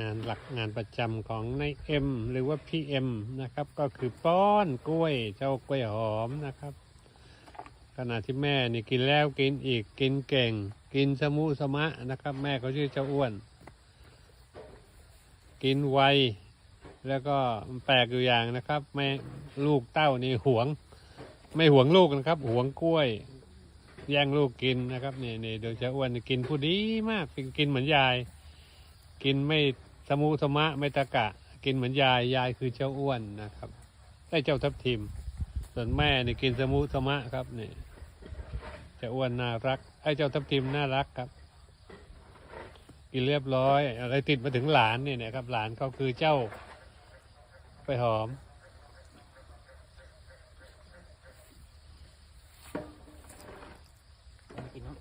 งานหลักงานประจำของนายเอ็มหรือว่าพี่เอ็มนะครับ ก็คือป้อนกล้วยเจ้ากล้วยหอมนะครับ ขณะที่แม่นี่กินแล้วกินอีกกินเก่ง กินสมุสมะนะครับ แม่เขาชื่อเจ้าอ้วน กินไวแล้วก็แปลกอยู่อย่างนะครับแม่ลูกเต้านี่หวง ไม่หวงลูกนะครับหวงกล้วยแย่งลูกกินนะครับนี่นี่โดยเจ้าอ้วนกินผู้ดีมากกินเหมือนยาย กินไม่ สมุสมะเมตกะ กินเหมือนยายยายคือเจ้าอ้วนนะครับได้เจ้าทับทิม ส่วนแม่เนี่ยกินสมุสมะครับเนี่เจ้าอ้วนน่ารักไอ้เจ้าทับทิมน่ารักครับกินเรียบร้อยอะไรติดมาถึงหลานเนี่ยนะครับ หลานเขาคือเจ้าไปหอม กินเนาะ